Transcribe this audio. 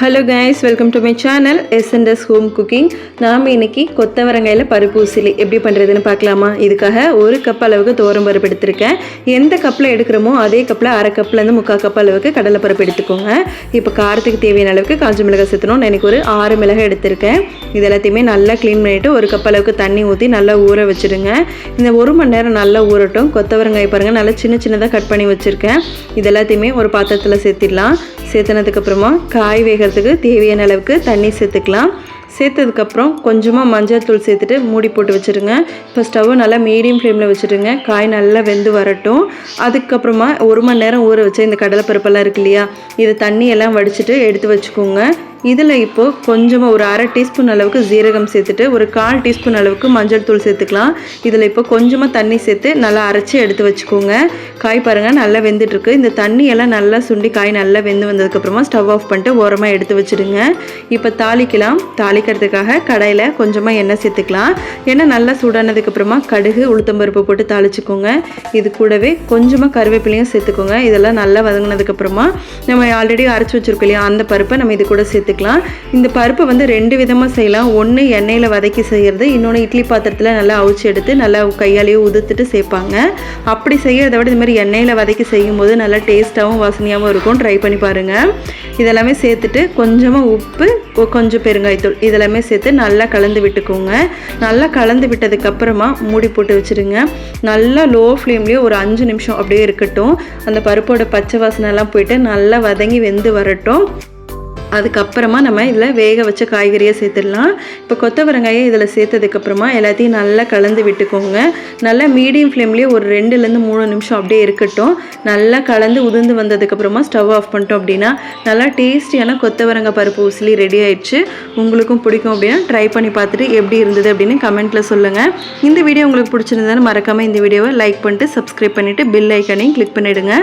Hello guys welcome to my channel SNS home cooking நாம் இன்னைக்கு கொத்தவரங்காயில் பருப்பு உசிலி எப்படி பண்ணுறதுன்னு பார்க்கலாமா? இதுக்காக ஒரு கப் அளவுக்கு துவரம் பருப்பு எடுத்திருக்கேன். எந்த கப்பில் எடுக்கிறோமோ அதே கப்பில் அரை கப்லேருந்து முக்கால் கப் அளவுக்கு கடலை பருப்பு எடுத்துக்கோங்க. இப்போ காரத்துக்கு தேவையான அளவுக்கு காஞ்ச மிளகாய் சேர்த்தணும் நான் எனக்கு ஒரு ஆறு மிளகாய் எடுத்திருக்கேன். இது எல்லாத்தையுமே நல்லா க்ளீன் பண்ணிவிட்டு ஒரு கப் அளவுக்கு தண்ணி ஊற்றி நல்லா ஊற வச்சுடுங்க இந்த ஒரு மணி நேரம் நல்லா ஊறட்டும். கொத்தவரங்காய் பாருங்கள் நல்லா சின்ன சின்னதாக கட் பண்ணி வச்சுருக்கேன். இது எல்லாத்தையுமே ஒரு பாத்திரத்தில் சேர்த்திடலாம். சேர்த்துனதுக்கப்புறமா காய் வேகிறதுக்கு தேவையான அளவுக்கு தண்ணி சேர்த்துக்கலாம். சேர்த்ததுக்கப்புறம் கொஞ்சமாக மஞ்சள் தூள் சேர்த்துட்டு மூடி போட்டு வச்சுருங்க. இப்போ ஸ்டவ்வை நல்லா மீடியம் ஃப்ளேமில் வச்சுருங்க. காய் நல்லா வெந்து வரட்டும். அதுக்கப்புறமா ஒரு மணி நேரம் ஊற வச்ச இந்த கடலைப்பருப்பெல்லாம் இருக்கு இல்லையா இது தண்ணியெல்லாம் வடிச்சிட்டு எடுத்து வச்சுக்கோங்க. இதில் இப்போது கொஞ்சமாக ஒரு அரை டீஸ்பூன் அளவுக்கு ஜீரகம் சேர்த்துட்டு ஒரு கால் டீஸ்பூன் அளவுக்கு மஞ்சள் தூள் சேர்த்துக்கலாம். இதில் இப்போ கொஞ்சமாக தண்ணி சேர்த்து நல்லா அரைச்சி எடுத்து வச்சுக்கோங்க. காய் பாருங்கள் நல்லா வெந்துட்டுருக்கு. இந்த தண்ணியெல்லாம் நல்லா சுண்டி காய் நல்லா வெந்து வந்ததுக்கப்புறமா ஸ்டவ் ஆஃப் பண்ணிட்டு ஓரமாக எடுத்து வச்சுடுங்க. இப்போ தாளிக்கலாம். தாளிக்கிறதுக்காக கடையில் கொஞ்சமாக எண்ணெய் சேர்த்துக்கலாம். எண்ணெய் நல்லா சூடானதுக்கப்புறமா கடுகு உளுத்தம்பருப்பு போட்டு தாளிச்சுக்கோங்க. இது கூடவே கொஞ்சமாக கருவேப்பிலையும் சேர்த்துக்கோங்க. இதெல்லாம் நல்லா வதங்கினதுக்கப்புறமா நம்ம ஆல்ரெடி அரைச்சி வச்சுருக்கோம் இல்லையா அந்த பருப்பை நம்ம இது கூட சேர்த்துக்கலாம் இந்த பருப்பை வந்து ரெண்டு விதமாக செய்யலாம். ஒன்று எண்ணெயில் வதக்கி செய்கிறது இன்னொன்று இட்லி பாத்திரத்தில் நல்லா அவிச்சு எடுத்து நல்லா கையாலேயே உதுத்துட்டு சேர்ப்பாங்க அப்படி செய்யறதை விட இது மாதிரி எண்ணெயில் வதக்கி செய்யும்போது நல்லா டேஸ்ட்டாகவும் வாசனையாகவும் இருக்கும். ட்ரை பண்ணி பாருங்கள் இதெல்லாமே சேர்த்துட்டு கொஞ்சமாக உப்பு கொஞ்சம் பெருங்காயத்தூள் இதெல்லாமே சேர்த்து நல்லா கலந்து விட்டுக்கோங்க. நல்லா கலந்து விட்டதுக்கப்புறமா மூடி போட்டு வச்சுருங்க. நல்லா லோ ஃப்ளேம்லேயே ஒரு அஞ்சு நிமிஷம் அப்படியே இருக்கட்டும். அந்த பருப்போட பச்சை வாசனைலாம் போயிட்டு நல்லா வதங்கி வெந்து வரட்டும். அதுக்கப்புறமா நம்ம இதில் வேக வச்ச காய்கறியை சேர்த்துடலாம். இப்போ கொத்தவரங்காயை இதில் சேர்த்ததுக்கப்புறமா எல்லாத்தையும் நல்லா கலந்து விட்டுக்கோங்க. நல்லா மீடியம் ஃப்ளேம்லேயே ஒரு ரெண்டுலேருந்து மூணு நிமிஷம் அப்படியே இருக்கட்டும். நல்லா கலந்து உதிர்ந்து வந்ததுக்கப்புறமா ஸ்டவ் ஆஃப் பண்ணிட்டோம் அப்படின்னா நல்லா டேஸ்டியான கொத்தவரங்காய் பருப்பு உசிலி ரெடி ஆயிடுச்சு. உங்களுக்கும் பிடிக்கும் அப்படின்னா ட்ரை பண்ணி பார்த்துட்டு எப்படி இருந்தது அப்படின்னு கமெண்ட்டில் சொல்லுங்கள் இந்த வீடியோ உங்களுக்கு பிடிச்சிருந்ததுன்னு மறக்காமல் இந்த வீடியோவை லைக் பண்ணிட்டு சப்ஸ்கிரைப் பண்ணிவிட்டு பில் ஐக்கனையும் கிளிக் பண்ணிவிடுங்க